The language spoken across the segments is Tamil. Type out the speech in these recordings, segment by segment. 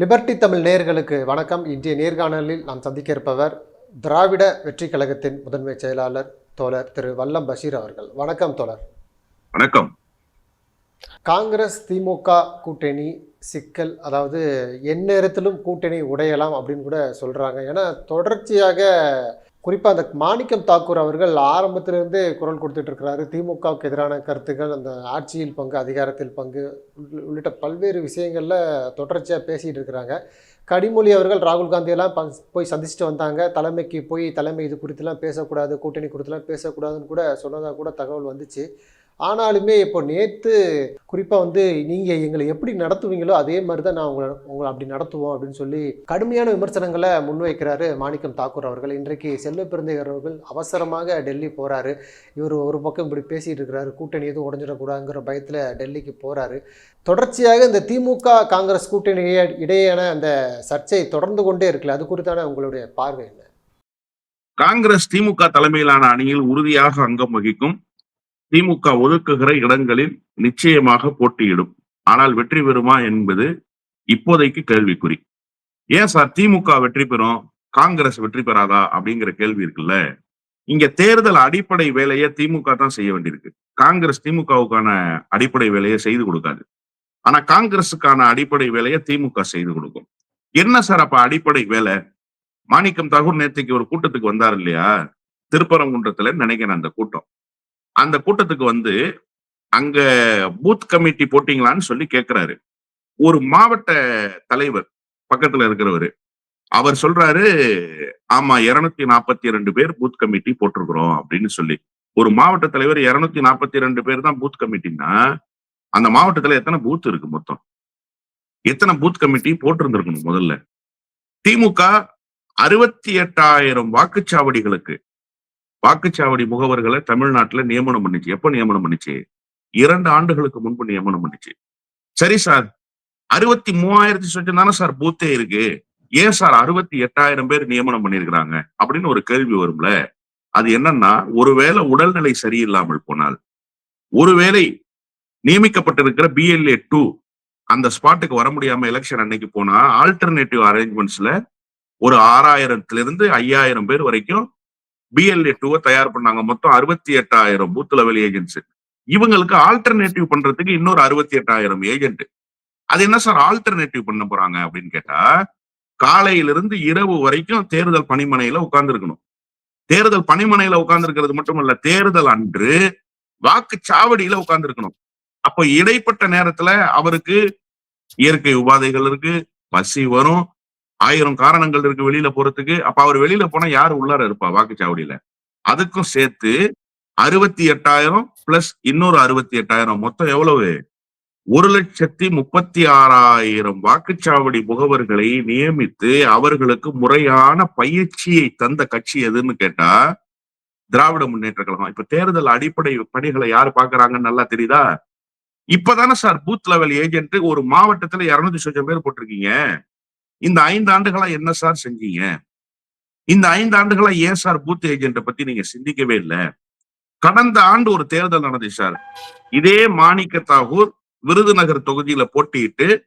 லிபர்டி தமிழ் நேயர்களுக்கு வணக்கம். இன்றைய நேர்காணலில் நாம் சந்திக்க இருப்பவர் திராவிட வெற்றி கழகத்தின் முதன்மை செயலாளர் தோழர் திரு வல்லம் பஷீர் அவர்கள். வணக்கம் தோழர். வணக்கம். காங்கிரஸ் திமுக கூட்டணி சிக்கல் அதாவது எந்நேரத்திலும் கூட்டணி உடையலாம் அப்படின்னு கூட சொல்றாங்க. ஏன்னா தொடர்ச்சியாக குறிப்பாக அந்த மாணிக்கம் தாக்கூர் அவர்கள் ஆரம்பத்திலிருந்தே குரல் கொடுத்துட்டு இருக்கிறாரு. திமுகவுக்கு எதிரான கருத்துக்கள் அந்த ஆட்சியில் பங்கு அதிகாரத்தில் பங்கு உள்ளிட்ட பல்வேறு விஷயங்களில் தொடர்ச்சியாக பேசிகிட்டு இருக்கிறாங்க. கனிமொழி அவர்கள் ராகுல் காந்தியெல்லாம் போய் சந்திச்சுட்டு வந்தாங்க. தலைமைக்கு போய் தலைமை இது குறித்துலாம் பேசக்கூடாது கூட்டணி குறித்துலாம் பேசக்கூடாதுன்னு கூட சொன்னதாக கூட தகவல் வந்துச்சு. ஆனாலுமே இப்போ நேற்று குறிப்பாக வந்து நீங்கள் எங்களை எப்படி நடத்துவீங்களோ அதே மாதிரி தான் நான் உங்களை உங்களை அப்படி நடத்துவோம் அப்படின்னு சொல்லி கடுமையான விமர்சனங்களை முன்வைக்கிறாரு மாணிக்கம் தாக்கூர் அவர்கள். இன்றைக்கு செல்வ பிறந்தையர் அவர்கள் அவசரமாக டெல்லி போகிறாரு இவர் ஒரு பக்கம் இப்படி பேசிகிட்டு இருக்கிறாரு. கூட்டணி எதுவும் உடஞ்சிடக்கூடாதுங்கிற பயத்தில் டெல்லிக்கு போகிறாரு தொடர்ச்சியாக இந்த திமுக காங்கிரஸ் கூட்டணி இடையேயான அந்த சர்ச்சை தொடர்ந்து கொண்டே இருக்குல்ல அது குறித்தான உங்களுடைய பார்வை என்ன? காங்கிரஸ் திமுக தலைமையிலான அணியில் உறுதியாக அங்கம் வகிக்கும் திமுக ஒதுக்குகிற இடங்களில் நிச்சயமாக போட்டியிடும். ஆனால் வெற்றி பெறுமா என்பது இப்போதைக்கு கேள்விக்குறி. ஏன் சார் திமுக வெற்றி பெறும்? காங்கிரஸ் வெற்றி பெறாதா? அப்படிங்கிற கேள்வி இருக்குல்ல. இங்க தேர்தல் அடிப்படை வேலையை திமுக தான் செய்ய வேண்டியிருக்கு. காங்கிரஸ் திமுகவுக்கான அடிப்படை வேலையை செய்து கொடுக்காது. ஆனா காங்கிரஸுக்கான அடிப்படை வேலையை திமுக செய்து கொடுக்கும். என்ன சார் அப்ப அடிப்படை வேலை? மாணிக்கம் தகுர் நேற்றுக்கு ஒரு கூட்டத்துக்கு வந்தார் இல்லையா? திருப்பரங்குன்றத்துல நினைக்கிறேன் அந்த கூட்டம். அந்த கூட்டத்துக்கு வந்து அங்க பூத் கமிட்டி போட்டீங்களான்னு சொல்லி கேக்குறாரு. ஒரு மாவட்ட தலைவர் பக்கத்துல இருக்கிறவரு. அவர் சொல்றாரு ஆமா இருநூத்தி நாற்பத்தி ரெண்டு பேர் பூத் கமிட்டி போட்டிருக்கிறோம் அப்படின்னு சொல்லி. ஒரு மாவட்ட தலைவர் இருநூத்தி நாற்பத்தி ரெண்டு பேர் தான் பூத் கமிட்டின்னா அந்த மாவட்டத்துல எத்தனை பூத் இருக்கு மொத்தம்? எத்தனை பூத் கமிட்டி போட்டிருந்திருக்கணும் முதல்ல? திமுக அறுபத்தி எட்டாயிரம் வாக்குச்சாவடிகளுக்கு வாக்குச்சாவடி முகவர்களை தமிழ்நாட்டுல நியமனம் பண்ணிச்சு. எப்ப நியமனம் பண்ணிச்சு? இரண்டு ஆண்டுகளுக்கு முன்பு நியமனம் பண்ணிச்சு. சரி சார். அறுபத்தி மூவாயிரத்தி சொச்சம் தானே சார் பூத்தே இருக்கு. ஏன் சார் அறுபத்தி எட்டாயிரம் பேர் நியமனம் பண்ணிருக்கிறாங்க அப்படின்னு ஒரு கேள்வி வரும்ல. அது என்னன்னா ஒருவேளை உடல்நிலை சரியில்லாமல் போனால் ஒருவேளை நியமிக்கப்பட்டிருக்கிற பிஎல்ஏ டூ அந்த ஸ்பாட்டுக்கு வர முடியாம எலெக்ஷன் அன்னைக்கு போனா ஆல்டர்னேட்டிவ் அரேஞ்ச்மெண்ட்ஸ்ல ஒரு ஆறாயிரத்துல இருந்து ஐயாயிரம் பேர் வரைக்கும் பிஎல்ஏ டூவை தயார் பண்ணாங்க. மொத்தம் அறுபத்தி எட்டாயிரம் பூத் லெவல் ஏஜென்ட்ஸ் இவங்களுக்கு ஆல்டர்னேட்டிவ் பண்றதுக்கு இன்னொரு அறுபத்தி எட்டாயிரம் ஏஜென்ட் அது என்ன சார் ஆல்டர்னேட்டிவ் பண்ண போறாங்க அப்படின்னு கேட்டா காலையிலிருந்து இரவு வரைக்கும் தேர்தல் பணிமனையில உட்கார்ந்துருக்கணும். தேர்தல் பணிமனையில உட்கார்ந்துருக்கிறது மட்டுமல்ல தேர்தல் அன்று வாக்குச்சாவடியில உட்கார்ந்துருக்கணும். அப்ப இடைப்பட்ட நேரத்துல அவருக்கு இயற்கை உபாதைகள் இருக்கு பசி வரும் ஆயிரம் காரணங்கள் இருக்கு வெளியில போறதுக்கு. அப்ப அவர் வெளியில போனா யாரு உள்ளார இருப்பா? வாக்குச்சாவடியில. அதுக்கும் சேர்த்து அறுபத்தி எட்டாயிரம் பிளஸ் இன்னொரு அறுபத்தி எட்டாயிரம் மொத்தம் எவ்வளவு? ஒரு லட்சத்தி முப்பத்தி ஆறாயிரம் வாக்குச்சாவடி முகவர்களை நியமித்து அவர்களுக்கு முறையான பயிற்சியை தந்த கட்சி எதுன்னு கேட்டா திராவிட முன்னேற்ற கழகம். இப்ப தேர்தல் அடிப்படை பணிகளை யாரு பாக்குறாங்கன்னு நல்லா தெரியுதா? இப்பதானே சார் பூத் லெவல் ஏஜென்ட் ஒரு மாவட்டத்துல இருநூத்தி சொச்சம் பேர் போட்டிருக்கீங்க. இந்த ஐந்து ஆண்டுகளா என்ன சார் செஞ்சீங்க? இந்த ஐந்து ஆண்டுகளா ஏன் சார் பூத் ஏஜென்ட்டை பத்தி நீங்க சிந்திக்கவே இல்லை? கடந்த ஆண்டு ஒரு தேர்தல் நடந்துச்சு சார். இதே மாணிக்க தாகூர் விருதுநகர் தொகுதியில போட்டியிட்டு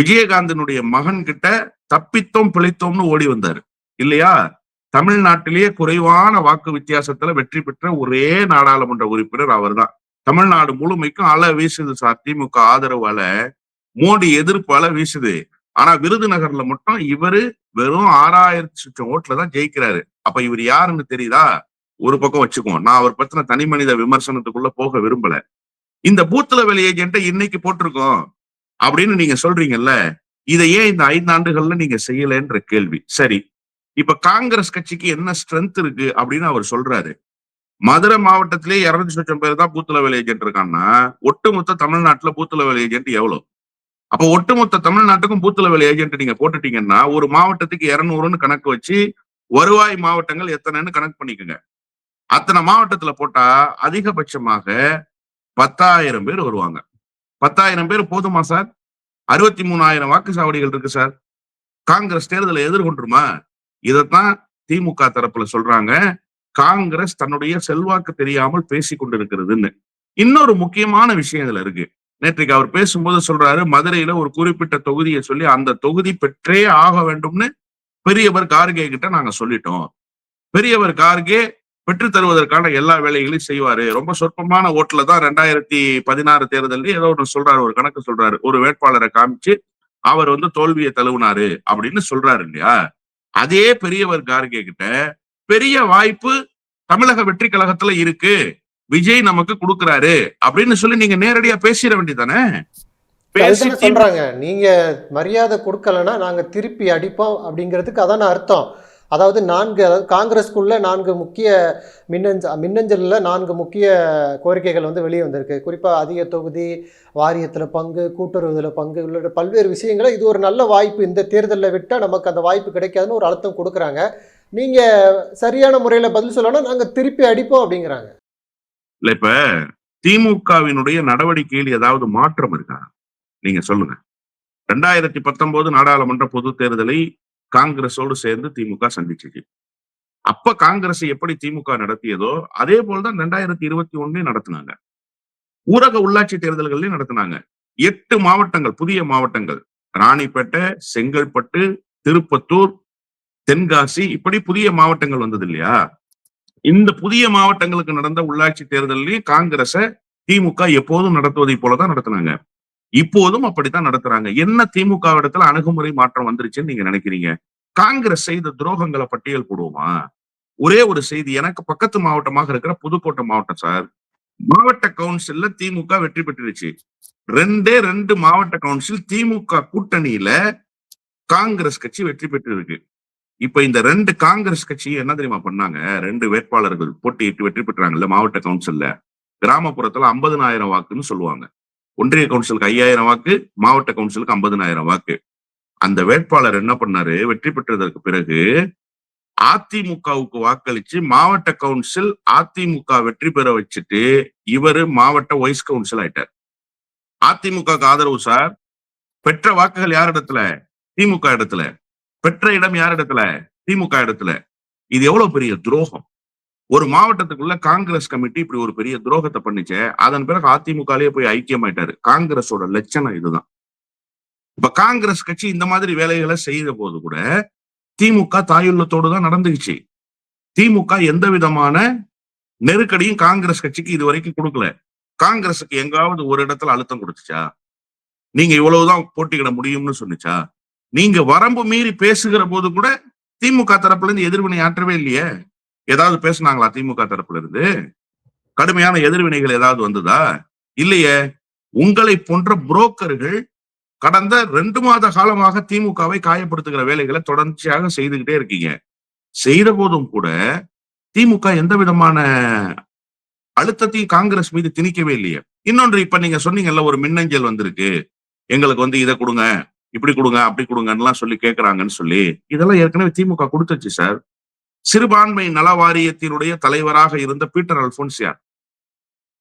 விஜயகாந்தனுடைய மகன் கிட்ட தப்பித்தோம் பிழைத்தோம்னு ஓடி வந்தாரு. இல்லையா? தமிழ்நாட்டிலேயே குறைவான வாக்கு வித்தியாசத்துல வெற்றி பெற்ற ஒரே நாடாளுமன்ற உறுப்பினர் அவர்தான். தமிழ்நாடு முழுமைக்கும் அலை வீசுது சார் திமுக ஆதரவால. மோடி எதிர்ப்பு அல வீசுது. ஆனா விருதுநகர்ல மட்டும் இவரு வெறும் ஆறாயிரத்தி சுற்று ஓட்டுல தான் ஜெயிக்கிறாரு. அப்ப இவர் யாருன்னு தெரியுதா? ஒரு பக்கம் வச்சுக்குவோம். நான் அவர் பத்தின தனி மனித விமர்சனத்துக்குள்ள போக விரும்பல. இந்த பூத் லெவல் ஏஜென்ட்டை இன்னைக்கு போட்டிருக்கோம் அப்படின்னு நீங்க சொல்றீங்கல்ல இதை ஏன் இந்த ஐந்து ஆண்டுகள்ல நீங்க செய்யலைன்ற கேள்வி. சரி இப்ப காங்கிரஸ் கட்சிக்கு என்ன ஸ்ட்ரென்த் இருக்கு அப்படின்னு அவர் சொல்றாரு. மதுரை மாவட்டத்திலே இருநூத்தி லட்சம் பேர் தான் பூத் லெவல் ஏஜென்ட் இருக்கான்னா ஒட்டுமொத்த தமிழ்நாட்டுல பூத் லெவல் ஏஜென்ட் எவ்வளவு? அப்ப ஒட்டுமொத்த தமிழ்நாட்டுக்கும் பூத் லெவல் ஏஜென்ட் நீங்க போட்டுட்டீங்கன்னா ஒரு மாவட்டத்துக்கு இருநூறுன்னு கணக்கு வச்சு வருவாய் மாவட்டங்கள் எத்தனைன்னு கணக்கு பண்ணிக்கோங்க. அத்தனை மாவட்டத்துல போட்டா அதிகபட்சமாக பத்தாயிரம் பேர் வருவாங்க. பத்தாயிரம் பேர் போதுமா சார்? அறுபத்தி மூணாயிரம் வாக்குச்சாவடிகள் இருக்கு சார். காங்கிரஸ் தேர்தலை எதிர்கொண்டுருமா? இதைத்தான் திமுக தரப்புல சொல்றாங்க. காங்கிரஸ் தன்னுடைய செல்வாக்கு தெரியாமல் பேசி கொண்டிருக்கிறதுன்னு இன்னொரு முக்கியமான விஷயம் இதுல இருக்கு. நேற்றுக்கு அவர் பேசும்போது சொல்றாரு மதுரையில ஒரு குறிப்பிட்ட தொகுதியை சொல்லி அந்த தொகுதி பெற்றே ஆக வேண்டும்னு பெரியவர் கார்கே கிட்ட நாங்க சொல்லிட்டோம். பெரியவர் கார்கே பெற்று தருவதற்கான எல்லா வேலைகளையும் செய்வாரு. ரொம்ப சொற்பமான ஓட்டுல தான் ரெண்டாயிரத்தி பதினாறு தேர்தலில் ஏதோ ஒன்று சொல்றாரு ஒரு கணக்கு சொல்றாரு. ஒரு வேட்பாளரை காமிச்சு அவர் வந்து தோல்வியை தழுவினாரு அப்படின்னு சொல்றாரு இல்லையா? அதே பெரியவர் கார்கே கிட்ட பெரிய வாய்ப்பு தமிழக வெற்றி கழகத்துல இருக்கு. விஜய் நமக்கு கொடுக்கறாரு அப்படின்னு சொல்லி நீங்க நேரடியா பேசிட வேண்டியதானே சொல்றாங்க. நீங்க மரியாதை கொடுக்கலன்னா நாங்க திருப்பி அடிப்போம் அப்படிங்கிறதுக்கு அதான அர்த்தம். அதாவது நான்கு அதாவது காங்கிரஸ்க்குள்ள நான்கு முக்கிய மின்னஞ்ச மின்னஞ்சல்ல நான்கு முக்கிய கோரிக்கைகள் வந்து வெளியே வந்திருக்கு. குறிப்பா அதிக தொகுதி வாரியத்துல பங்கு கூட்டுறவுல பங்கு உள்ளிட்ட பல்வேறு விஷயங்களை இது ஒரு நல்ல வாய்ப்பு. இந்த தேர்தலில் விட்டா நமக்கு அந்த வாய்ப்பு கிடைக்காதுன்னு ஒரு அழுத்தம் கொடுக்குறாங்க. நீங்க சரியான முறையில பதில் சொல்லணும் நாங்க திருப்பி அடிப்போம் அப்படிங்கிறாங்க. இல்ல இப்ப திமுகவினுடைய நடவடிக்கையில் ஏதாவது மாற்றம் இருக்கா? நீங்க சொல்லுங்க. ரெண்டாயிரத்தி பத்தொன்பது நாடாளுமன்ற பொது தேர்தலை காங்கிரஸோடு சேர்ந்து திமுக சந்திச்சிச்சு அப்ப காங்கிரஸ் எப்படி திமுக நடத்தியதோ அதே போலதான் ரெண்டாயிரத்தி இருபத்தி ஒண்ணுலயும் நடத்தினாங்க. ஊரக உள்ளாட்சி தேர்தல்கள்லயும் நடத்தினாங்க. எட்டு மாவட்டங்கள் புதிய மாவட்டங்கள். ராணிப்பேட்டை செங்கல்பட்டு திருப்பத்தூர் தென்காசி இப்படி புதிய மாவட்டங்கள் வந்தது இல்லையா இந்த புதிய மாவட்டங்களுக்கு நடந்த உள்ளாட்சி தேர்தலையும் காங்கிரஸ திமுக எப்போதும் நடத்துவதை போலதான் நடத்துனாங்க. இப்போதும் அப்படித்தான் நடத்துறாங்க. என்ன திமுக இடத்துல அணுகுமுறை மாற்றம் வந்துருச்சுன்னு நீங்க நினைக்கிறீங்க? காங்கிரஸ் செய்த துரோகங்களை பட்டியல் போடுவோமா? ஒரே ஒரு செய்தி எனக்கு பக்கத்து மாவட்டமாக இருக்கிற புதுக்கோட்டை மாவட்டம் சார். மாவட்ட கவுன்சில்ல திமுக வெற்றி பெற்றுருச்சு. ரெண்டே ரெண்டு மாவட்ட கவுன்சில் திமுக கூட்டணியில காங்கிரஸ் கட்சி வெற்றி பெற்று இருக்கு இப்ப இந்த ரெண்டு காங்கிரஸ் கட்சி என்ன தெரியுமா பண்ணாங்க? ரெண்டு வேட்பாளர்கள் போட்டியிட்டு வெற்றி பெற்றாங்கல்ல மாவட்ட கவுன்சில்ல. கிராமப்புறத்துல ஐம்பதுனாயிரம் வாக்குன்னு சொல்லுவாங்க. ஒன்றிய கவுன்சிலுக்கு ஐயாயிரம் வாக்கு மாவட்ட கவுன்சிலுக்கு ஐம்பதுனாயிரம் வாக்கு. அந்த வேட்பாளர் என்ன பண்ணாரு? வெற்றி பெற்றதற்கு பிறகு அதிமுகவுக்கு வாக்களிச்சு மாவட்ட கவுன்சில் அதிமுக வெற்றி பெற வச்சுட்டு இவரு மாவட்ட வைஸ் கவுன்சில் ஆயிட்டார். அதிமுக ஆதரவு சார். பெற்ற வாக்குகள் யார் இடத்துல? திமுக இடத்துல. பெற்ற இடம் யார் இடத்துல? திமுக இடத்துல. இது எவ்வளவு பெரிய துரோகம்? ஒரு மாவட்டத்துக்குள்ள காங்கிரஸ் கமிட்டி இப்படி ஒரு பெரிய துரோகத்தை பண்ணிச்சே அதன் பிறகு அதிமுகலயே போய் ஐக்கியமாயிட்டாரு. காங்கிரஸோட லட்சணம் இதுதான். இப்ப காங்கிரஸ் கட்சி இந்த மாதிரி வேலைகளை செய்த போது கூட திமுக தாயுள்ளத்தோடு தான் நடந்துச்சு திமுக எந்த விதமான நெருக்கடியும் காங்கிரஸ் கட்சிக்கு இது வரைக்கும் கொடுக்கல. காங்கிரஸுக்கு எங்காவது ஒரு இடத்துல அழுத்தம் கொடுத்துச்சா? நீங்க இவ்வளவுதான் போட்டியிட முடியும்னு சொன்னிச்சா? நீங்க வரம்பு மீறி பேசுகிற போது கூட திமுக தரப்புல இருந்து எதிர்வினை ஆற்றவே இல்லையே. ஏதாவது பேசுனாங்களா திமுக தரப்புல இருந்து கடுமையான எதிர்வினைகள் ஏதாவது வந்ததா? இல்லையே. உங்களை போன்ற புரோக்கர்கள் கடந்த ரெண்டு மாத காலமாக திமுகவை காயப்படுத்துகிற வேலைகளை தொடர்ச்சியாக செய்துகிட்டே இருக்கீங்க. செய்த போதும் கூட திமுக எந்த விதமான அழுத்தத்தையும் காங்கிரஸ் மீது திணிக்கவே இல்லையே. இன்னொன்று இப்ப நீங்க சொன்னீங்கல்ல ஒரு மின்னஞ்சல் வந்திருக்கு. எங்களுக்கு வந்து இதை கொடுங்க. இப்படி கொடுங்க அப்படி கொடுங்கன்னு சொல்லி கேட்கறாங்கன்னு சொல்லி இதெல்லாம் ஏற்கனவே திமுக கொடுத்துச்சு சார். சிறுபான்மை நல வாரியத்தினுடைய தலைவராக இருந்த பீட்டர் அல்போன்ஸ் யார்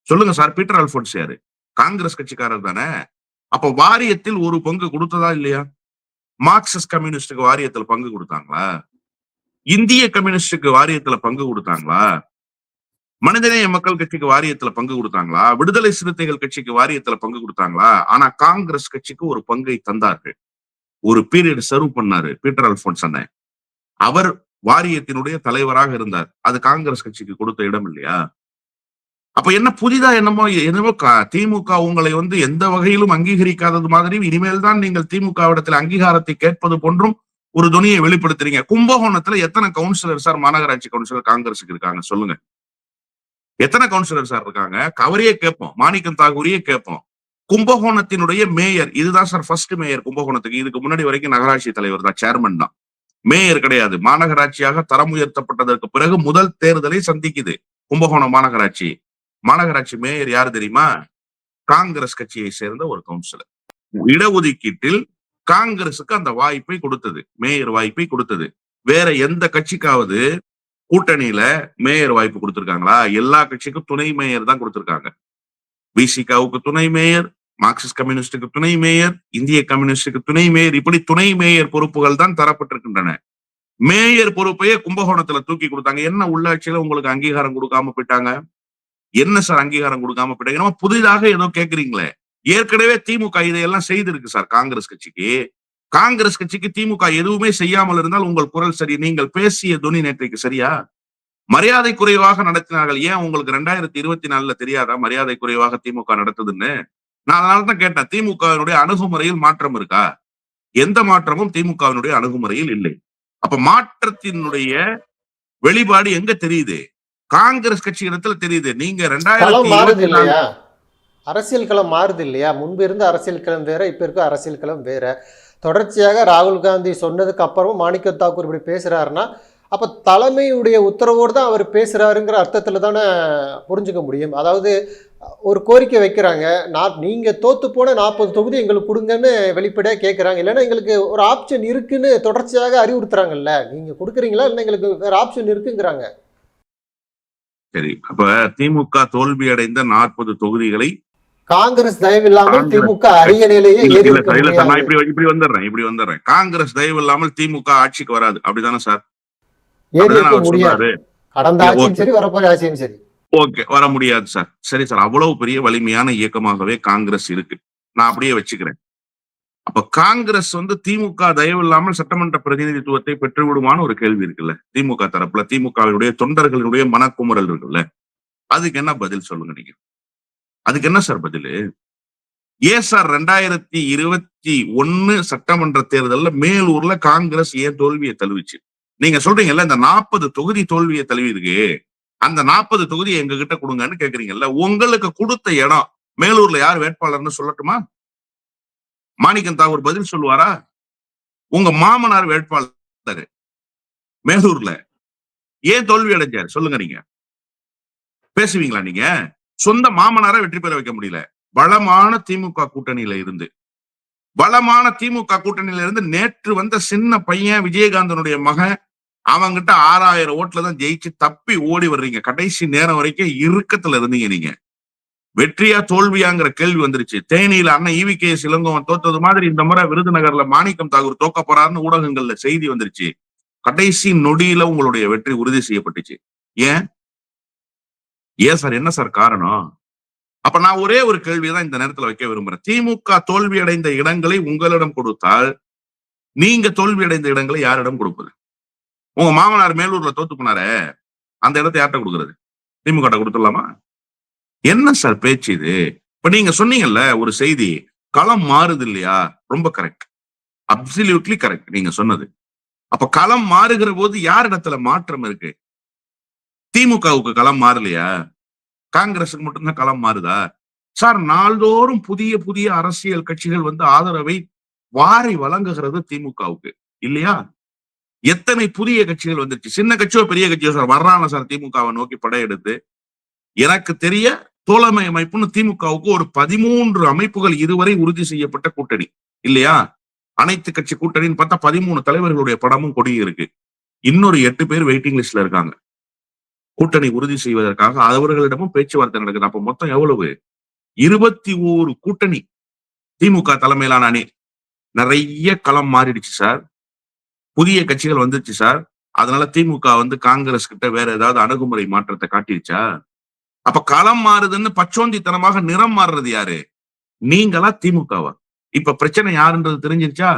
சொல்லுங்க சார் பீட்டர் அல்போன்சியாரு. காங்கிரஸ் கட்சிக்காரர் தானே. அப்ப வாரியத்தில் ஒரு பங்கு கொடுத்ததா இல்லையா? மார்க்சிஸ்ட் கம்யூனிஸ்டுக்கு வாரியத்தில் பங்கு கொடுத்தாங்களா? இந்திய கம்யூனிஸ்டுக்கு வாரியத்துல பங்கு கொடுத்தாங்களா? மனிதநேய மக்கள் கட்சிக்கு வாரியத்துல பங்கு கொடுத்தாங்களா? விடுதலை சிறுத்தைகள் கட்சிக்கு வாரியத்துல பங்கு கொடுத்தாங்களா? ஆனா காங்கிரஸ் கட்சிக்கு ஒரு பங்கை தந்தார்கள். ஒரு பீரியட் சர்வ் பண்ணாரு பீட்டர் அல்போன்ஸ் அண்ணன். அவர் வாரியத்தினுடைய தலைவராக இருந்தார். அது காங்கிரஸ் கட்சிக்கு கொடுத்த இடம் இல்லையா? அப்ப என்ன புதிதா என்னமோ என்னமோ கா- திமுக உங்களை வந்து எந்த வகையிலும் அங்கீகரிக்காதது மாதிரி இனிமேல் தான் நீங்கள் திமுக இடத்துல அங்கீகாரத்தை கேட்பது போன்றும் ஒரு துணியை வெளிப்படுத்துறீங்க. கும்பகோணத்துல எத்தனை கவுன்சிலர் சார் மாநகராட்சி கவுன்சிலர் காங்கிரஸுக்கு இருக்காங்க? சொல்லுங்க. எத்தனை கவுன்சிலர் சார் இருக்காங்க? அவரையே கேட்போம். மாணிக்கம் தாகூரியே கேட்போம். கும்பகோணத்தினுடைய மேயர். இதுதான் சார் ஃபர்ஸ்ட் மேயர் கும்பகோணத்துக்கு. இதுக்கு முன்னாடி வரைக்கும் நகராட்சி தலைவர் தான் சேர்மன் தான். மேயர் கிடையாது. மாநகராட்சியாக தரம் உயர்த்தப்பட்டதற்கு பிறகு முதல் தேர்தலை சந்திக்குது கும்பகோணம் மாநகராட்சி. மாநகராட்சி மேயர் யாரு தெரியுமா? காங்கிரஸ் கட்சியை சேர்ந்த ஒரு கவுன்சிலர் இடஒதுக்கீட்டில் காங்கிரசுக்கு அந்த வாய்ப்பை கொடுத்தது. மேயர் வாய்ப்பை கொடுத்தது. வேற எந்த கட்சிக்காவது கூட்டணியில மேயர் வாய்ப்பு கொடுத்திருக்காங்களா? எல்லா கட்சிக்கும் துணை மேயர் தான் கொடுத்திருக்காங்க. பிசிகாவுக்கு துணை மேயர் மார்க்சிஸ்ட் கம்யூனிஸ்டுக்கு துணை மேயர் இந்திய கம்யூனிஸ்டுக்கு துணை மேயர் இப்படி துணை மேயர் பொறுப்புகள் தான் தரப்பட்டிருக்கின்றன. மேயர் பொறுப்பையே கும்பகோணத்துல தூக்கி கொடுத்தாங்க. என்ன உள்ளாட்சியில உங்களுக்கு அங்கீகாரம் கொடுக்காம போயிட்டாங்க? என்ன சார் அங்கீகாரம் கொடுக்காம போயிட்டாங்க? நம்ம புதிதாக ஏதோ கேக்குறீங்களே. ஏற்கனவே திமுக இதையெல்லாம் செய்திருக்கு சார் காங்கிரஸ் கட்சிக்கு. காங்கிரஸ் கட்சிக்கு திமுக எதுவுமே செய்யாமல் இருந்தால் உங்கள் குரல் சரி நீங்கள் பேசிய துணி நேற்றைக்கு சரியா? மரியாதை குறைவாக நடத்தினார்கள். ஏன் உங்களுக்கு ரெண்டாயிரத்தி இருபத்தி நாலுல தெரியாதா? மரியாதை குறைவாக திமுக நடத்துதுன்னு? நான் அதனால தான் கேட்டேன் திமுகவினுடைய அணுகுமுறையில் மாற்றம் இருக்கா? எந்த மாற்றமும் திமுகவினுடைய அணுகுமுறையில் இல்லை. அப்ப மாற்றத்தினுடைய வெளிப்பாடு எங்க தெரியுது? காங்கிரஸ் கட்சி இடத்துல தெரியுது. நீங்க ரெண்டாயிரத்தி அரசியல் களம் மாறுது இல்லையா? முன்பு இருந்த அரசியல் களம் வேற இப்ப இருக்க அரசியல் களம் வேற. தொடர்ச்சியாக ராகுல் காந்தி சொன்னதுக்கு அப்புறமும் மாணிக்க தாக்கூர் இப்படி பேசுறாருன்னா அப்ப தலைமையுடைய உத்தரவோடு தான் அவர் பேசுறாருங்கிற அர்த்தத்துல தானே புரிஞ்சுக்க முடியும். அதாவது ஒரு கோரிக்கை வைக்கிறாங்க நான் நீங்க தோத்து போன நாற்பது தொகுதி எங்களுக்கு கொடுங்கன்னு வெளிப்படையா கேட்கறாங்க இல்லைன்னா எங்களுக்கு ஒரு ஆப்ஷன் இருக்குன்னு தொடர்ச்சியாக அறிவுறுத்துறாங்கல்ல. நீங்க கொடுக்குறீங்களா? இல்லை எங்களுக்கு வேற ஆப்ஷன் இருக்குங்கிறாங்க. சரி. அப்ப திமுக தோல்வி அடைந்த நாற்பது தொகுதிகளை காங்கிரஸ் தயவு இல்லாமல் காங்கிரஸ் திமுக சார் நான். இப்படி இப்படி வந்துடுறேன் இப்படி வந்துடுறேன். காங்கிரஸ் தயவு இல்லாமல் திமுக ஆட்சிக்கு வராது. அப்படிதானே சார்? முடியாது. கடந்த ஆட்சியும் ஓகே. சரி வரப்போற ஆட்சியும் சரி. ஓகே வர முடியாது சார். சரி சார். அவ்வளவு பெரிய வலிமையான இயக்கமாகவே காங்கிரஸ் இருக்கு. நான் அப்படியே வச்சுக்கிறேன். அப்ப காங்கிரஸ் வந்து திமுக தயவு இல்லாமல் சட்டமன்ற பிரதிநிதித்துவத்தை பெற்றுவிடுமான்னு ஒரு கேள்வி இருக்குல்ல. திமுக தரப்புல திமுகவினுடைய தொண்டர்களுடைய மனக்குமுறல் இருக்குல்ல. அதுக்கு என்ன பதில் சொல்லுங்க நீங்க? அதுக்கு என்ன சார் பதில்? ஏன் சார் ரெண்டாயிரத்தி இருபத்தி ஒன்னு சட்டமன்ற தேர்தல்ல மேலூர்ல காங்கிரஸ் ஏன் தோல்வியை தழுவிச்சு? நீங்க சொல்றீங்கல்ல இந்த நாற்பது தொகுதி தோல்வியை தழுவி இருக்கு அந்த நாற்பது தொகுதி எங்க கிட்ட கொடுங்கன்னு கேக்குறீங்கல்ல உங்களுக்கு கொடுத்த இடம் மேலூர்ல யார் வேட்பாளர்னு சொல்லட்டுமா? மாணிக்கம் தாகூர் பதில் சொல்லுவாரா? உங்க மாமனார் வேட்பாளர் மேலூர்ல. ஏன் தோல்வி அடைஞ்சார்? சொல்லுங்க நீங்க. பேசுவீங்களா நீங்க? சொந்த மாமனாரை வெற்றி பெற வைக்க முடியல. பலமான திமுக கூட்டணியில இருந்து. பலமான திமுக கூட்டணியில இருந்து நேற்று வந்த சின்ன பையன் விஜயகாந்தனுடைய மகன் அவங்கிட்ட ஆறாயிரம் ஓட்டுல தான் ஜெயிச்சு தப்பி ஓடி வர்றீங்க. கடைசி நேரம் வரைக்கும் இறுக்கத்துல இருந்தீங்க நீங்க. வெற்றியா தோல்வியாங்கிற கேள்வி வந்துருச்சு. தேனியில அண்ணன் ஈவி கே இளங்கோவன் தோத்தது மாதிரி இந்த முறை விருதுநகர்ல மாணிக்கம் தாகூர் தோக்க போறாருன்னு ஊடகங்கள்ல செய்தி வந்துருச்சு. கடைசி நொடியில உங்களுடைய வெற்றி உறுதி செய்யப்பட்டுச்சு. ஏன்? ஏன் சார்? என்ன சார் காரணம்? அப்ப நான் ஒரே ஒரு கேள்வியை இந்த நேரத்துல வைக்க விரும்புறேன். திமுக தோல்வி அடைந்த இடங்களை உங்களிடம் கொடுத்தால் நீங்க தோல்வி அடைந்த இடங்களை யாரிடம் கொடுப்பது? உங்க மாமனார் மேலூர்ல தோத்து போனாரே அந்த இடத்த யார்கிட்ட கொடுக்குறது? திமுக கொடுத்துடலாமா? என்ன சார் பேச்சு இது? இப்ப நீங்க சொன்னீங்கல்ல ஒரு செய்தி களம் மாறுது இல்லையா? ரொம்ப கரெக்ட் அப்சல்யூட்லி கரெக்ட் நீங்க சொன்னது. அப்ப களம் மாறுகிற போது யார் இடத்துல மாற்றம் இருக்கு? திமுகவுக்கு களம் மாறலையா? காங்கிரஸுக்கு மட்டும்தான் களம் மாறுதா? சார் நாள்தோறும் புதிய புதிய அரசியல் கட்சிகள் வந்து ஆதரவை வாரி வழங்குகிறது திமுகவுக்கு இல்லையா? எத்தனை புதிய கட்சிகள் வந்துருச்சு சின்ன கட்சியோ பெரிய கட்சியோ சார் வர்றாங்க சார் திமுகவை நோக்கி படையெடுத்து. எனக்கு தெரிய தோழமை அமைப்புன்னு திமுகவுக்கு ஒரு பதிமூன்று அமைப்புகள் இதுவரை உறுதி செய்யப்பட்ட கூட்டணி. இல்லையா? அனைத்து கட்சி கூட்டணின்னு பார்த்தா பதிமூணு தலைவர்களுடைய படமும் கொடி இருக்கு. இன்னொரு எட்டு பேர் வெயிட்டிங் லிஸ்ட்ல இருக்காங்க. கூட்டணி உறுதி செய்வதற்காக அவர்களிடமும் பேச்சுவார்த்தை நடக்குது. அப்ப மொத்தம் எவ்வளவு? இருபத்தி ஓரு கூட்டணி திமுக தலைமையிலான அணி. நிறைய களம் மாறிடுச்சு சார். புதிய கட்சிகள் வந்துருச்சு சார். அதனால திமுக வந்து காங்கிரஸ் கிட்ட வேற ஏதாவது அணுகுமுறை மாற்றத்தை காட்டிருச்சா? அப்ப களம் மாறுதுன்னு பச்சோந்தித்தனமாக நிறம் மாறுறது யாரு? நீங்களா திமுகவா? இப்ப பிரச்சனை யாருன்றது தெரிஞ்சிருச்சா?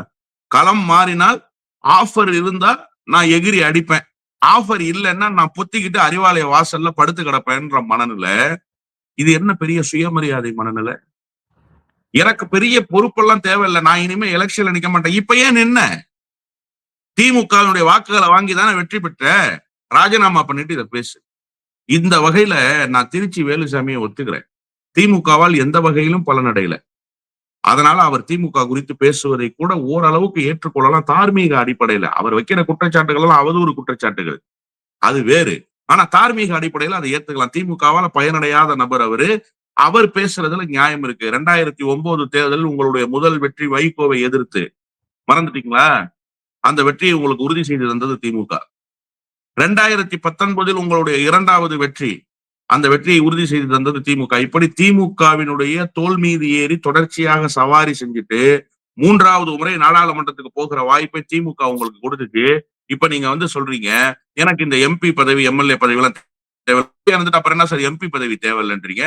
களம் மாறினால் ஆஃபர் இருந்தா நான் எகிரி அடிப்பேன். ஆஃபர் இல்லைன்னா நான் பொத்திக்கிட்டு அறிவாலய வாசல்ல படுத்து கிடப்பேன்ற மனநிலை. இது என்ன பெரிய சுயமரியாதை மனநிலை? எனக்கு பெரிய பொறுப்பெல்லாம் தேவையில்லை. நான் இனிமே எலெக்ஷன்ல நிக்க மாட்டேன். இப்ப ஏன் நின்ன? திமுகவினுடைய வாக்குகளை வாங்கி தானே வெற்றி பெற்ற? ராஜினாமா பண்ணிட்டு இதை பேசு. இந்த வகையில நான் திருச்சி வேலுசாமியை ஒத்துக்கிறேன். திமுகவால் எந்த வகையிலும் பலனடையல அதனால அவர் திமுக குறித்து பேசுவதை கூட ஓரளவுக்கு ஏற்றுக்கொள்ளலாம். தார்மீக அடிப்படையில. அவர் வைக்கிற குற்றச்சாட்டுகள் எல்லாம் அவதூறு குற்றச்சாட்டுகள். அது வேறு. ஆனா தார்மீக அடிப்படையில அதை ஏத்துக்கலாம். திமுகவால பயனடையாத நபர் அவரு. அவர் பேசுறதுல நியாயம் இருக்கு. ரெண்டாயிரத்தி ஒன்பது தேர்தலில் உங்களுடைய முதல் வெற்றி வைகோவை எதிர்த்து. மறந்துட்டீங்களா? அந்த வெற்றியை உங்களுக்கு உறுதி செய்து தந்தது திமுக. ரெண்டாயிரத்தி பத்தொன்பதில் உங்களுடைய இரண்டாவது வெற்றி அந்த வெற்றியை உறுதி செய்து தந்தது திமுக. இப்படி திமுகவினுடைய தோல் மீது ஏறி தொடர்ச்சியாக சவாரி செஞ்சுட்டு மூன்றாவது முறை நாடாளுமன்றத்துக்கு போகிற வாய்ப்பை திமுக உங்களுக்கு கொடுத்துட்டு இப்ப நீங்க வந்து சொல்றீங்க எனக்கு இந்த எம்பி பதவி எம்எல்ஏ பதவி எல்லாம் தேவை இருந்துட்டு அப்புறம் என்ன சார் எம்பி பதவி தேவையில்லைன்றீங்க?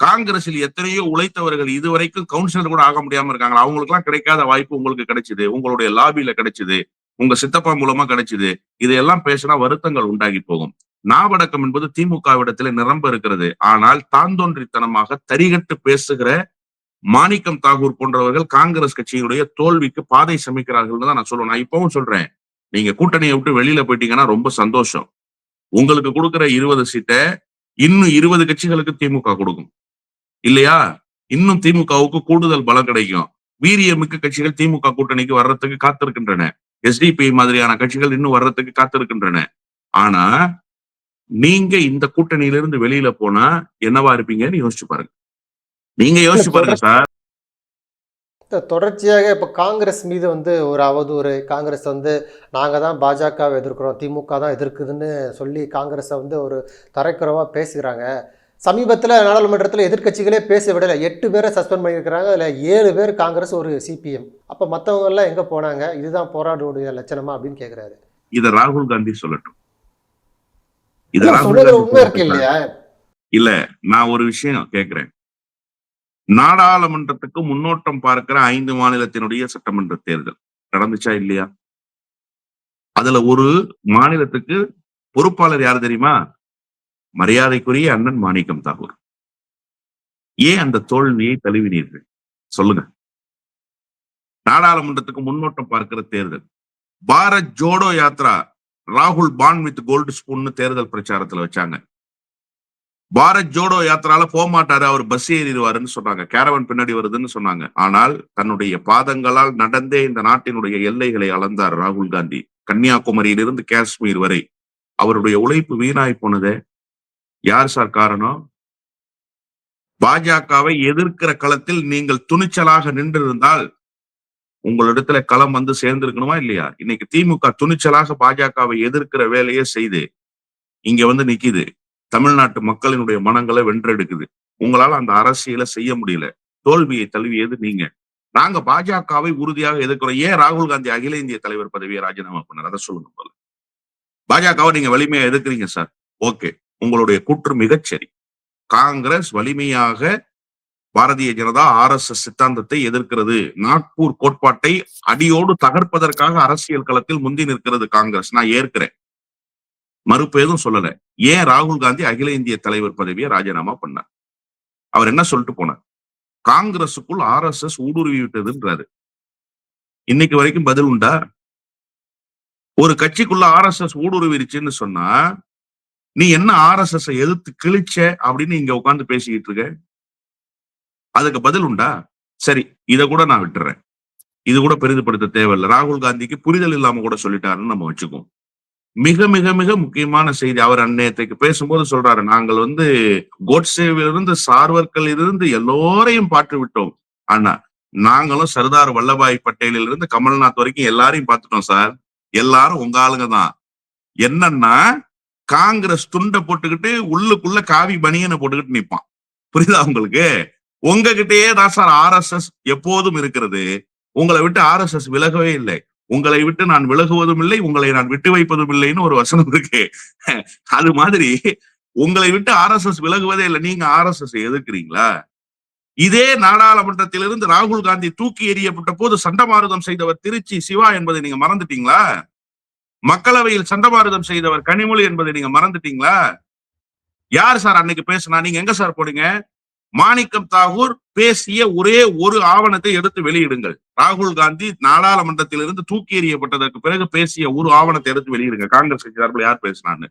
காங்கிரஸில் எத்தனையோ உழைத்தவர்கள் இதுவரைக்கும் கவுன்சிலர் கூட ஆக முடியாம இருக்காங்க அவங்களுக்கு எல்லாம் கிடைக்காத வாய்ப்பு உங்களுக்கு கிடைச்சது. உங்களுடைய லாபியில கிடைச்சது. உங்க சித்தப்பா மூலமா கிடைச்சது. இதையெல்லாம் பேசினா வருத்தங்கள் உண்டாகி போகும். நாவடக்கம் என்பது திமுகவிடத்துல நிரம்ப இருக்கிறது. ஆனால் தாந்தோன்றித்தனமாக தரிகட்டு பேசுகிற மாணிக்கம் தாகூர் போன்றவர்கள் காங்கிரஸ் கட்சியினுடைய தோல்விக்கு பாதை சமைக்கிறார்கள் தான் நான் சொல்லுவேன். நான் இப்பவும் சொல்றேன். நீங்க கூட்டணியை விட்டு வெளியில போயிட்டீங்கன்னா ரொம்ப சந்தோஷம். உங்களுக்கு கொடுக்கிற இருபது சீட்டை இன்னும் இருபது கட்சிகளுக்கு திமுக கொடுக்கும். இல்லையா? இன்னும் திமுகவுக்கு கூடுதல் பலம் கிடைக்கும். வீரியமிக்க கட்சிகள் திமுக கூட்டணிக்கு வர்றதுக்கு காத்திருக்கின்றன. எஸ்டிபி மாதிரியான கட்சிகள் இன்னும் வர்றதுக்கு காத்திருக்கின்றன. ஆனா நீங்க இந்த கூட்டணியிலிருந்து வெளியில போனா என்னவா இருப்பீங்கன்னு யோசிச்சு பாருங்க. நீங்க யோசிச்சு பாருங்க சார். தொடர்ச்சியாக இப்போ காங்கிரஸ் மீது வந்து ஒரு அவதூறு. காங்கிரஸ் வந்து நாங்கள் தான் பாஜகவை எதிர்க்கிறோம் திமுக தான் எதிர்க்குதுன்னு சொல்லி காங்கிரஸை வந்து ஒரு தரைக்குறவாக பேசுகிறாங்க. சமீபத்தில் நாடாளுமன்றத்தில் எதிர்க்கட்சிகளே பேச விடலை எட்டு பேரை சஸ்பெண்ட் பண்ணியிருக்கிறாங்க. அதில் ஏழு பேர் காங்கிரஸ் ஒரு சிபிஎம் அப்போ மற்றவங்க எல்லாம் எங்கே போனாங்க? இதுதான் போராடுடைய லட்சணமா அப்படின்னு கேட்குறாரு இத ராகுல் காந்தி சொல்லட்டும். உண்மை இருக்கு. இல்லையா? இல்ல நான் ஒரு விஷயம் கேட்கிறேன் நாடாளுமன்றத்துக்கு முன்னோட்டம் பார்க்கிற ஐந்து மாநிலத்தினுடைய சட்டமன்ற தேர்தல் நடந்துச்சா இல்லையா? அதுல ஒரு மாநிலத்துக்கு பொறுப்பாளர் யார் தெரியுமா? மரியாதைக்குரிய அண்ணன் மாணிக்கம் தாகூர். ஏன் அந்த தோல்வியை தழுவினீர்கள்? சொல்லுங்க. நாடாளுமன்றத்துக்கு முன்னோட்டம் பார்க்கிற தேர்தல். பாரத் ஜோடோ யாத்ரா ராகுல் பான் வித் கோல்டு ஸ்பூன் தேர்தல் பிரச்சாரத்துல வச்சாங்க. பாரத் ஜோடோ யாத்திரால போக மாட்டாரு அவர் பஸ் ஏறிடுவாருன்னு சொன்னாங்க. கேரவன் பின்னாடி வருதுன்னு சொன்னாங்க. ஆனால் தன்னுடைய பாதங்களால் நடந்தே இந்த நாட்டினுடைய எல்லைகளை அளந்தார் ராகுல் காந்தி. கன்னியாகுமரியிலிருந்து காஷ்மீர் வரை. அவருடைய உழைப்பு வீணாய் போனதை யார் சார் காரணம்? பாஜகவை எதிர்க்கிற களத்தில் நீங்கள் துணிச்சலாக நின்றிருந்தால் உங்களிடத்துல களம் வந்து சேர்ந்திருக்கணுமா இல்லையா? இன்னைக்கு திமுக துணிச்சலாக பாஜகவை எதிர்க்கிற வேலையை செய்து இங்க வந்து நிக்குது. தமிழ்நாட்டு மக்களினுடைய மனங்களை வென்றெடுக்குது. உங்களால அந்த அரசியலை செய்ய முடியல. தோல்வியை தழுவியது நீங்க. நாங்க பாஜகவை உறுதியாக எதிர்க்கிறோம். ஏன் ராகுல் காந்தி அகில இந்திய தலைவர் பதவியை ராஜினாமா பண்ணார்? அதை சொல்லுங்க போல பாஜகவை நீங்க வலிமையா எதிர்க்கிறீங்க சார். ஓகே. உங்களுடைய கூற்று மிகச்சரி காங்கிரஸ் வலிமையாக Bharatiya Janata R S S சித்தாந்தத்தை எதிர்க்கிறது. நாக்பூர் கோட்பாட்டை அடியோடு தகர்ப்பதற்காக அரசியல் களத்தில் முந்தி நிற்கிறது காங்கிரஸ். நான் ஏற்கிறேன். மறுப்பு எதுவும் சொல்லல. ஏன் ராகுல் காந்தி அகில இந்திய தலைவர் பதவியை ராஜினாமா பண்ணார்? அவர் என்ன சொல்லிட்டு போனார்? காங்கிரசுக்குள் ஆர் எஸ் எஸ் ஊடுருவி விட்டதுன்றாரு. இன்னைக்கு வரைக்கும் பதில் உண்டா? ஒரு கட்சிக்குள்ள ஆர் எஸ் எஸ் ஊடுருவிருச்சுன்னு சொன்னா நீ என்ன ஆர்எஸ்எஸ் எஸ் எதிர்த்து கிழிச்ச அப்படின்னு இங்க உட்காந்து பேசிக்கிட்டு இருக்க? அதுக்கு பதில் உண்டா? சரி இத கூட நான் விட்டுறேன். இது கூட பெரிதுபடுத்த தேவையில்லை. ராகுல் காந்திக்கு புரிதல் இல்லாம கூட சொல்லிட்டாருன்னு நம்ம வச்சுக்குவோம். மிக மிக மிக முக்கியமான செய்தி. அவர் அன்னையத்தைக்கு பேசும்போது சொல்றாரு நாங்கள் வந்து கோட்சேவிலிருந்து சார்வர்கள் இருந்து எல்லோரையும் பார்த்து விட்டோம் ஆனா நாங்களும் சர்தார் வல்லபாய் பட்டேலில் இருந்து கமல்நாத் வரைக்கும் எல்லாரையும் பார்த்துட்டோம் சார். எல்லாரும் உங்க ஆளுங்க தான். என்னன்னா காங்கிரஸ் துண்டை போட்டுக்கிட்டு உள்ளுக்குள்ள காவி பனியனை போட்டுக்கிட்டு நிப்பான். புரியுதா உங்களுக்கு? உங்ககிட்டயே தான் சார் ஆர் எஸ் எஸ் எப்போதும் இருக்கிறது. உங்களை விட்டு ஆர் எஸ் எஸ் விலகவே இல்லை. உங்களை விட்டு நான் விலகுவதும் இல்லை உங்களை நான் விட்டு வைப்பதும் இல்லைன்னு ஒரு வசனம் இருக்கு. அது மாதிரி உங்களை விட்டு ஆர் எஸ் எஸ் விலகுவதே இல்லை. நீங்க ஆர் எஸ் எஸ் எதிர்க்கிறீங்களா? இதே நாடாளுமன்றத்திலிருந்து ராகுல் காந்தி தூக்கி எறியப்பட்ட போது சண்டமாருதம் செய்தவர் திருச்சி சிவா என்பதை நீங்க மறந்துட்டீங்களா? மக்களவையில் சண்டமாருதம் செய்தவர் கனிமொழி என்பதை நீங்க மறந்துட்டீங்களா? யார் சார் அன்னைக்கு பேசுனா? நீங்க எங்க சார் போடுங்க மாணிக்கம் தாகூர் பேசிய ஒரே ஒரு ஆவணத்தை எடுத்து வெளியிடுங்கள். ராகுல் காந்தி நாடாளுமன்றத்திலிருந்து தூக்கி எறியப்பட்டதற்கு பிறகு பேசிய ஒரு ஆவணத்தை எடுத்து வெளியிடுங்க காங்கிரஸ் கட்சி சார்பில் யார் பேசினான்னு?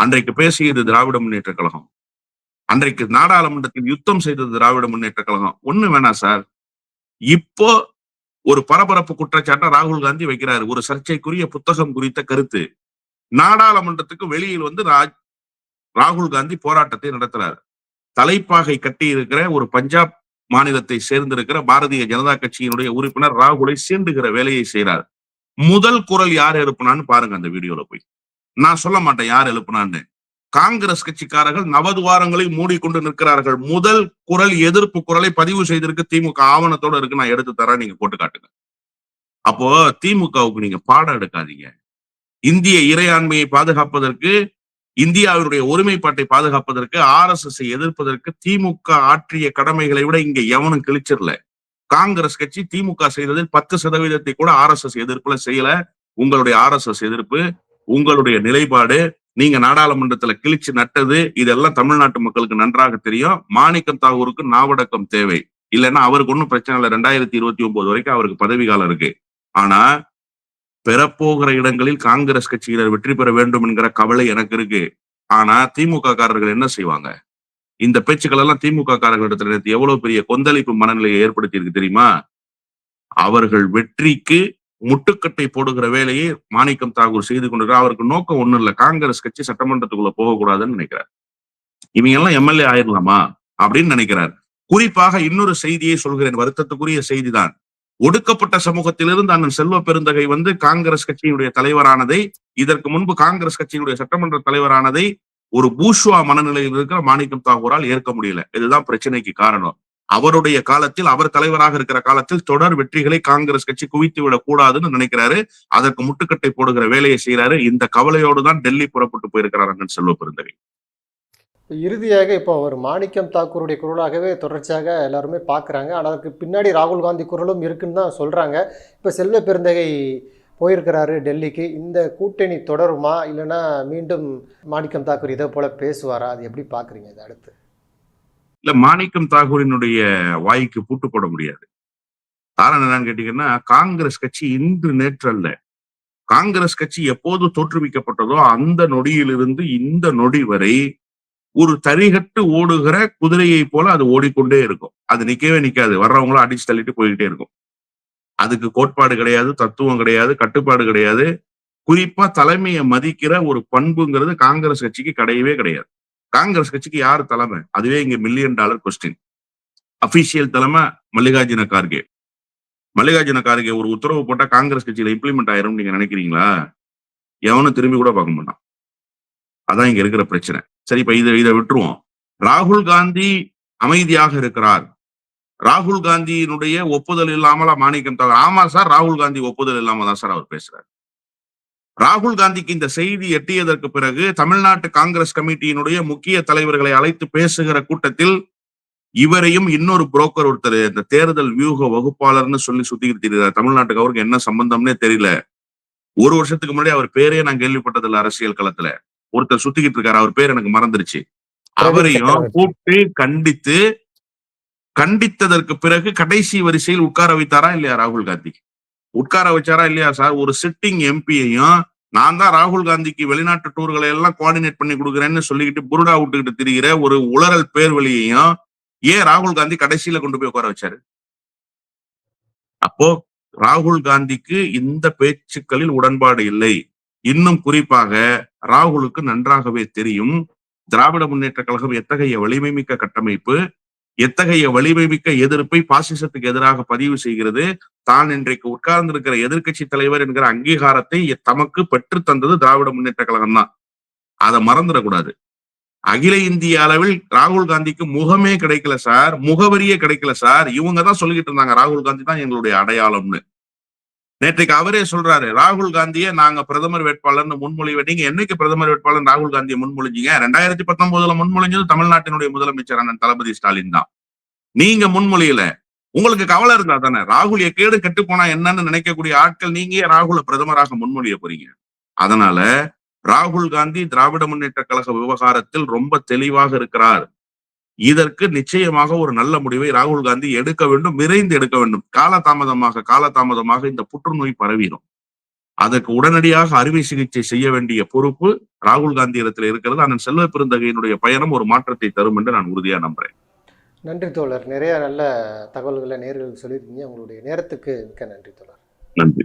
அன்றைக்கு பேசியது திராவிட முன்னேற்ற கழகம். அன்றைக்கு நாடாளுமன்றத்தில் யுத்தம் செய்தது திராவிட முன்னேற்ற கழகம். ஒண்ணு வேணாம் சார். இப்போ ஒரு பரபரப்பு குற்றச்சாட்டை ராகுல் காந்தி வைக்கிறாரு. ஒரு சர்ச்சைக்குரிய புத்தகம் குறித்த கருத்து. நாடாளுமன்றத்துக்கு வெளியில் வந்து ராஜ் ராகுல் காந்தி போராட்டத்தை நடத்துறாரு. தலைப்பாகை கட்டி இருக்கிற ஒரு பஞ்சாப் மாநிலத்தை சேர்ந்திருக்கிற பாரதிய ஜனதா கட்சியினுடைய உறுப்பினர் ராகுலை சீண்டுகிற வேலையை செய்யறார் முதல் குரல் யார் எழுப்புனான்னு பாருங்க அந்த வீடியோல போய். நான் சொல்ல மாட்டேன் யார் எழுப்புனான்னு. காங்கிரஸ் கட்சிக்காரர்கள் நவதுவாரங்களை மூடிக்கொண்டு நிற்கிறார்கள். முதல் குரல் எதிர்ப்பு குரலை பதிவு செய்திருக்கு. திமுக ஆவணத்தோட இருக்கு. நான் எடுத்து தரேன். நீங்க போட்டு காட்டுங்க. அப்போ திமுகவுக்கு நீங்க பாடம் எடுக்காதீங்க. இந்திய இறையாண்மையை பாதுகாப்பதற்கு இந்தியாவினுடைய ஒருமைப்பாட்டை பாதுகாப்பதற்கு ஆர் எஸ் எஸ் எதிர்ப்பதற்கு திமுக ஆற்றிய கடமைகளை விட இங்க எவனும் கிழிச்சிடல. காங்கிரஸ் கட்சி திமுக செய்ததில் பத்து சதவீதத்தை கூட ஆர் எஸ் எஸ் எதிர்ப்புல செய்யல. உங்களுடைய ஆர் எஸ் எஸ் எதிர்ப்பு உங்களுடைய நிலைப்பாடு நீங்க நாடாளுமன்றத்துல கிழிச்சு நட்டது இதெல்லாம் தமிழ்நாட்டு மக்களுக்கு நன்றாக தெரியும். மாணிக்கம் தாகூருக்கு நாவடக்கம் தேவை. இல்லைன்னா அவருக்கு ஒன்றும் பிரச்சனை இல்லை. ரெண்டாயிரத்தி இருபத்தி ஒன்பது வரைக்கும் அவருக்கு பதவி காலம் இருக்கு. ஆனா பெறப்போகிற இடங்களில் காங்கிரஸ் கட்சியினர் வெற்றி பெற வேண்டும் என்கிற கவலை எனக்கு இருக்கு. ஆனா திமுக காரர்கள் என்ன செய்வாங்க? இந்த பேச்சுக்கள் எல்லாம் திமுக காரர்களிடத்துல நேற்று எவ்வளவு பெரிய கொந்தளிப்பு மனநிலையை ஏற்படுத்தி இருக்கு தெரியுமா? அவர்கள் வெற்றிக்கு முட்டுக்கட்டை போடுகிற வேலையை மாணிக்கம் தாகூர் செய்து கொண்டிருக்கிறார். அவருக்கு நோக்கம் ஒண்ணும் இல்லை. காங்கிரஸ் கட்சி சட்டமன்றத்துக்குள்ள போகக்கூடாதுன்னு நினைக்கிறார். இவங்க எல்லாம் எம்எல்ஏ ஆயிடலாமா அப்படின்னு நினைக்கிறார். குறிப்பாக இன்னொரு செய்தியை சொல்கிறேன். வருத்தத்துக்குரிய செய்திதான். ஒடுக்கப்பட்ட சமூகத்திலிருந்து அண்ணன் செல்வ பெருந்தகை வந்து காங்கிரஸ் கட்சியினுடைய தலைவரானதை இதற்கு முன்பு காங்கிரஸ் கட்சியினுடைய சட்டமன்ற தலைவரானதை ஒரு பூஷ்வா மனநிலையில் இருக்கிற மாணிக்கம் தாகூரால் ஏற்க முடியல. இதுதான் பிரச்சனைக்கு காரணம். அவருடைய காலத்தில் அவர் தலைவராக இருக்கிற காலத்தில் தொடர் வெற்றிகளை காங்கிரஸ் கட்சி குவித்து விடக் கூடாதுன்னு நினைக்கிறாரு. அதற்கு முட்டுக்கட்டை போடுகிற வேலையை செய்யறாரு இந்த கவலையோடு தான் டெல்லி புறப்பட்டு போயிருக்கிறார் அண்ணன் செல்வ பெருந்தகை. இறுதியாக இப்போ அவர் மாணிக்கம் தாக்கூருடைய குரலாகவே தொடர்ச்சியாக எல்லாருமே பார்க்குறாங்க. ஆனால் அதுக்கு பின்னாடி ராகுல் காந்தி குரலும் இருக்குன்னு தான் சொல்கிறாங்க இப்போ செல்வ பெருந்தகை போயிருக்கிறாரு டெல்லிக்கு. இந்த கூட்டணி தொடருமா? இல்லைன்னா மீண்டும் மாணிக்கம் தாக்கூர் இதை போல பேசுவாரா? அது எப்படி பார்க்குறீங்க இது அடுத்து? இல்ல மாணிக்கம் தாகூரினுடைய வாய்க்கு பூட்டு போட முடியாது. காரணம் என்னன்னு கேட்டீங்கன்னா காங்கிரஸ் கட்சி இன்று நேற்று அல்ல காங்கிரஸ் கட்சி எப்போது தோற்றுவிக்கப்பட்டதோ அந்த நொடியிலிருந்து இந்த நொடி வரை ஒரு தரிகட்டு ஓடுகிற குதிரையை போல அது ஓடிக்கொண்டே இருக்கும். அது நிக்கவே நிக்காது. வர்றவங்களும் அடிச்சு தள்ளிட்டு போய்கிட்டே இருக்கும். அதுக்கு கோட்பாடு கிடையாது தத்துவம் கிடையாது கட்டுப்பாடு கிடையாது. குறிப்பா தலைமையை மதிக்கிற ஒரு பண்புங்கிறது காங்கிரஸ் கட்சிக்கு கிடையவே கிடையாது. காங்கிரஸ் கட்சிக்கு யார் தலைமை? அதுவே இங்க மில்லியன் டாலர் கொஸ்டின் அபிஷியல் தலைமை மல்லிகார்ஜுன கார்கே. மல்லிகார்ஜுன கார்கே ஒரு உத்தரவு போட்டா காங்கிரஸ் கட்சியில இம்ப்ளிமெண்ட் ஆயிரும் நீங்க நினைக்கிறீங்களா? எவனும் திரும்பி கூட பார்க்க மாட்டான். அதான் இங்க இருக்கிற பிரச்சனை. சரி இப்ப இதை இதை விட்டுருவோம். ராகுல் காந்தி அமைதியாக இருக்கிறார். ராகுல் காந்தியினுடைய ஒப்புதல் இல்லாமல் மாணிக்கம் தவிர ஆமா சார் ராகுல் காந்தி ஒப்புதல் இல்லாம தான் சார் அவர் பேசுறாரு. ராகுல் காந்திக்கு இந்த செய்தி எட்டியதற்கு பிறகு தமிழ்நாட்டு காங்கிரஸ் கமிட்டியினுடைய முக்கிய தலைவர்களை அழைத்து பேசுகிற கூட்டத்தில் இவரையும் இன்னொரு புரோக்கர் ஒருத்தர் இந்த தேர்தல் வியூக வகுப்பாளர்னு சொல்லி சுத்திக்கிட்டு திரிகிறார் தமிழ்நாட்டுக்கு அவருக்கு என்ன சம்பந்தம்னே தெரியல. ஒரு வருஷத்துக்கு முன்னாடி அவர் பேரே நான் கேள்விப்பட்டதில்ல அரசியல் களத்துல. ஒருத்தர் சுத்திக்கிட்டு இருக்காரு அவர் பேர் எனக்கு மறந்துருச்சு. அவரையும் கூப்பிட்டு கண்டித்து கண்டித்ததற்கு பிறகு கடைசி வரிசையில் உட்கார வைத்தாரா இல்லையா ராகுல் காந்தி? உட்கார வச்சாரா இல்லையா சார்? ஒரு சிட்டிங் எம்பியையும் நான் தான் ராகுல் காந்திக்கு வெளிநாட்டு டூர்களை எல்லாம் கோஆர்டினேட் பண்ணி கொடுக்குறேன்னு சொல்லிக்கிட்டு புருடா விட்டுக்கிட்டு திரிகிற ஒரு உளறல் பேர்வழியையும் ஏன் ராகுல் காந்தி கடைசியில கொண்டு போய் உட்கார வச்சாரு? அப்போ ராகுல் காந்திக்கு இந்த பேச்சுக்களில் உடன்பாடு இல்லை. இன்னும் குறிப்பாக ராகுலுக்கு நன்றாகவே தெரியும். திராவிட முன்னேற்ற கழகம் எத்தகைய வலிமை மிக்க கட்டமைப்பு எத்தகைய வலிமை மிக்க எதிர்ப்பை பாசிசத்துக்கு எதிராக பதிவு செய்கிறது? தான் இன்றைக்கு உட்கார்ந்திருக்கிற எதிர்க்கட்சி தலைவர் என்கிற அங்கீகாரத்தை தமக்கு பெற்று தந்தது திராவிட முன்னேற்ற கழகம் தான். அதை மறந்துடக்கூடாது. அகில இந்திய அளவில் ராகுல் காந்திக்கு முகமே கிடைக்கல சார். முகவரியே கிடைக்கல சார். இவங்க தான் சொல்லிக்கிட்டு இருந்தாங்க ராகுல் காந்தி தான் எங்களுடைய அடையாளம்னு. நேற்றைக்கு அவரே சொல்றாரு ராகுல் காந்தியை நாங்க பிரதமர் வேட்பாளர்னு முன்மொழிவை நீங்க என்னைக்கு பிரதமர் வேட்பாளர் ராகுல் காந்தியை முன்மொழிஞ்சீங்க? ரெண்டாயிரத்தி பத்தொன்பதுல முன்மொழிஞ்சது தமிழ்நாட்டினுடைய முதலமைச்சர் அண்ணன் தளபதி ஸ்டாலின் தான். நீங்க முன்மொழியில. உங்களுக்கு கவலை இருந்தா தானே? ராகுல் எக்கேடு கெட்டு போனா என்னன்னு நினைக்கக்கூடிய ஆட்கள் நீங்க ராகுல பிரதமராக முன்மொழிய போறீங்க? அதனால ராகுல் காந்தி திராவிட முன்னேற்ற கழக விவகாரத்தில் ரொம்ப தெளிவாக இருக்கிறார். இதற்கு நிச்சயமாக ஒரு நல்ல முடிவை ராகுல் காந்தி எடுக்க வேண்டும் விரைந்து எடுக்க வேண்டும். காலதாமதமாக காலதாமதமாக இந்த புற்றுநோய் பரவிடும். அதற்கு உடனடியாக அறுவை சிகிச்சை செய்ய வேண்டிய பொறுப்பு ராகுல் காந்தி இடத்துல இருக்கிறது. அண்ணன் செல்வ பெருந்தகையினுடைய பயணம் ஒரு மாற்றத்தை தரும் என்று நான் உறுதியா நம்புறேன். நன்றி தோழர். நிறைய நல்ல தகவல்களை நேர்களுக்கு சொல்லியிருக்கீங்க. உங்களுடைய நேரத்துக்கு மிக்க நன்றி தோழர். நன்றி.